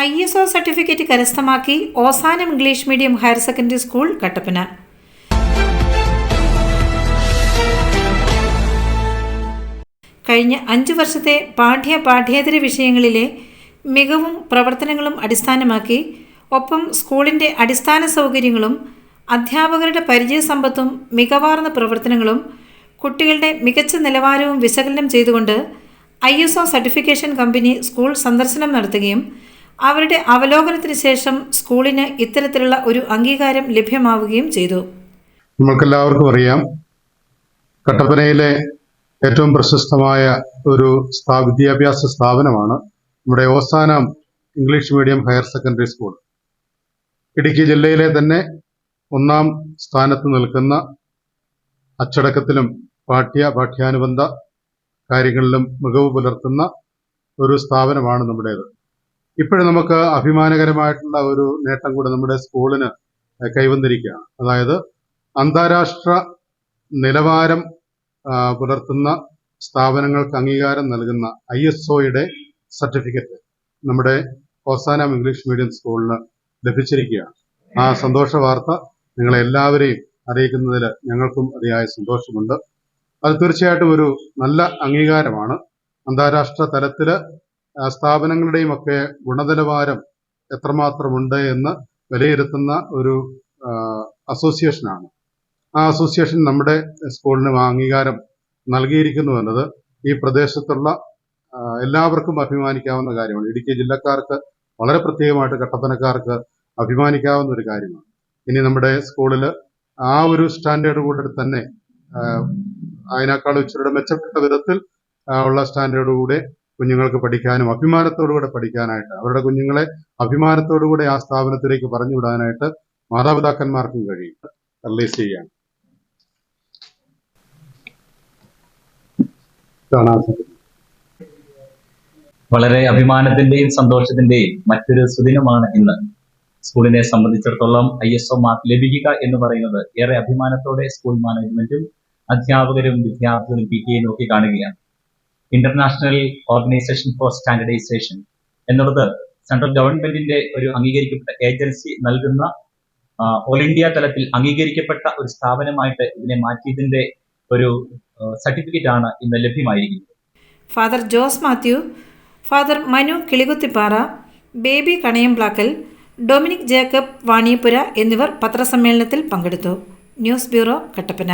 I S O certificate കരസ്ഥമാക്കി Ozanam English medium higher secondary school Kattappana. കഴിഞ്ഞ അഞ്ച് വർഷത്തെ പാഠ്യ പാഠ്യേതര വിഷയങ്ങളിലെ മികവും പ്രവർത്തനങ്ങളും അടിസ്ഥാനമാക്കി ഒപ്പം സ്കൂളിന്റെ അടിസ്ഥാന സൗകര്യങ്ങളും അധ്യാപകരുടെ പരിചയസമ്പത്തും മികവാർന്ന പ്രവർത്തനങ്ങളും കുട്ടികളുടെ മികച്ച നിലവാരവും വിശകലനം ചെയ്തുകൊണ്ട് ഐ സർട്ടിഫിക്കേഷൻ കമ്പനി സ്കൂൾ സന്ദർശനം നടത്തുകയും അവരുടെ അവലോകനത്തിന് ശേഷം സ്കൂളിന് ഇത്തരത്തിലുള്ള ഒരു അംഗീകാരം ലഭ്യമാവുകയും ചെയ്തു. നമുക്കെല്ലാവർക്കും അറിയാം കട്ടപ്പനയിലെ ഏറ്റവും പ്രശസ്തമായ ഒരു വിദ്യാഭ്യാസ സ്ഥാപനമാണ് നമ്മുടെ Ozanam English medium higher secondary school. Idukki ജില്ലയിലെ തന്നെ ഒന്നാം സ്ഥാനത്ത് നിൽക്കുന്ന അച്ചടക്കത്തിലും പാഠ്യ പാഠ്യാനുബന്ധ കാര്യങ്ങളിലും മികവ് പുലർത്തുന്ന ഒരു സ്ഥാപനമാണ് നമ്മുടേത്. ഇപ്പോഴും നമുക്ക് അഭിമാനകരമായിട്ടുള്ള ഒരു നേട്ടം കൂടെ നമ്മുടെ സ്കൂളിന് കൈവന്നിരിക്കുകയാണ്. അതായത് അന്താരാഷ്ട്ര നിലവാരം പുലർത്തുന്ന സ്ഥാപനങ്ങൾക്ക് അംഗീകാരം നൽകുന്ന ഐ എസ് ഒയുടെ സർട്ടിഫിക്കറ്റ് നമ്മുടെ ഓസാനാം ഇംഗ്ലീഷ് മീഡിയം സ്കൂളിന് ലഭിച്ചിരിക്കുകയാണ്. ആ സന്തോഷ വാർത്ത നിങ്ങളെ എല്ലാവരെയും അറിയിക്കുന്നതിൽ ഞങ്ങൾക്കും അതിയായ സന്തോഷമുണ്ട്. അത് തീർച്ചയായിട്ടും ഒരു നല്ല അംഗീകാരമാണ്. അന്താരാഷ്ട്ര തലത്തിൽ സ്ഥാപനങ്ങളുടെയും ഒക്കെ ഗുണനിലവാരം എത്രമാത്രമുണ്ട് എന്ന് വിലയിരുത്തുന്ന ഒരു അസോസിയേഷനാണ്. ആ അസോസിയേഷൻ നമ്മുടെ സ്കൂളിന് അംഗീകാരം നൽകിയിരിക്കുന്നു എന്നത് ഈ പ്രദേശത്തുള്ള എല്ലാവർക്കും അഭിമാനിക്കാവുന്ന കാര്യമാണ്. ഇടുക്കി ജില്ലക്കാർക്ക് വളരെ പ്രത്യേകമായിട്ട് കട്ടപ്പനക്കാർക്ക് അഭിമാനിക്കാവുന്ന ഒരു കാര്യമാണ്. ഇനി നമ്മുടെ സ്കൂളിൽ ആ ഒരു സ്റ്റാൻഡേർഡ് കൂടെ തന്നെ അതിനേക്കാൾ ഇച്ചിരിയുടെ മെച്ചപ്പെട്ട വിധത്തിൽ ഉള്ള സ്റ്റാൻഡേർഡ് കൂടെ കുഞ്ഞുങ്ങൾക്ക് പഠിക്കാനും അഭിമാനത്തോടുകൂടെ പഠിക്കാനായിട്ട് അവരുടെ കുഞ്ഞുങ്ങളെ അഭിമാനത്തോടുകൂടെ ആ സ്ഥാപനത്തിലേക്ക് പറഞ്ഞു വിടാനായിട്ട് മാതാപിതാക്കന്മാർക്കും കഴിയും. റിലീസ് ചെയ്യാൻ. വളരെ അഭിമാനത്തിന്റെയും സന്തോഷത്തിന്റെയും മറ്റൊരു സുദിനമാണ് ഇന്ന്. സ്കൂളിനെ സംബന്ധിച്ചിടത്തോളം ഐ എസ് ഒ മാർക്ക് ലഭിക്കുക എന്ന് പറയുന്നത് ഏറെ അഭിമാനത്തോടെ സ്കൂൾ മാനേജ്മെന്റും അധ്യാപകരും വിദ്യാർത്ഥികളും പി ടി നോക്കി കാണുകയാണ്. ഇന്റർനാഷണൽ ഓർഗനൈസേഷൻ ഫോർ സ്റ്റാൻഡർഡൈസേഷൻ എന്നുള്ളത് സെൻട്രൽ ഗവൺമെന്റിന്റെ ഒരു അംഗീകരിക്കപ്പെട്ട ഏജൻസി നൽകുന്ന ഓൾ ഇന്ത്യ തലത്തിൽ അംഗീകരിക്കപ്പെട്ട ഒരു സ്ഥാപനമായിട്ട് ഇതിനെ മാറ്റിയതിന്റെ ഒരു സർട്ടിഫിക്കറ്റ് ആണ് ഇന്ന് ലഭ്യമായിരിക്കുന്നത്. ഫാദർ ജോസ് മാത്യു ഫാദർ മനു കിളികുത്തിപ്പാറ ബേബി കണയംപ്ലാക്കൽ ഡൊമിനിക് ജേക്കബ് വാണിയപ്പുര എന്നിവർ പത്രസമ്മേളനത്തിൽ പങ്കെടുത്തു. News bureau Kattappana.